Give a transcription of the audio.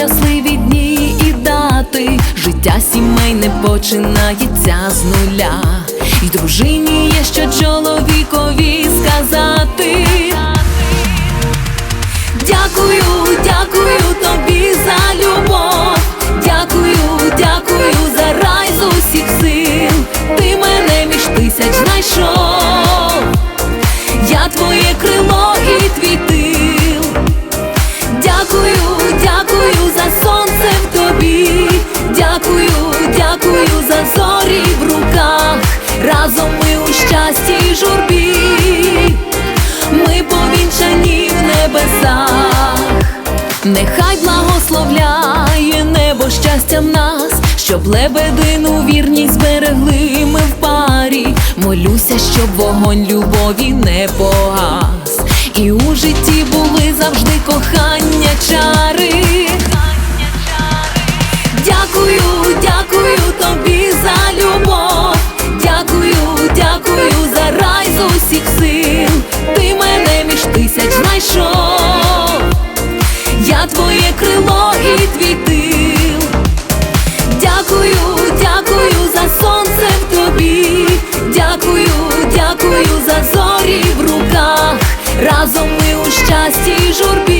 щасливі дні і дати. Життя сімейне починається з нуля. І дружині є що чоловікові сказати. Дякую, дякую тобі за любов. Дякую, дякую за рай з усіх сил. Ти мене між тисяч знайшов. Нехай благословляє небо щастям нас, щоб лебедину вірність зберегли ми в парі. Молюся, щоб вогонь любові не погас. І у житті були завжди кохання чари. Дякую, дякую тобі за любов. Дякую, дякую за рай з усіх сил. Ти мене між тисяч знайшов. разом ми у щасті журбі.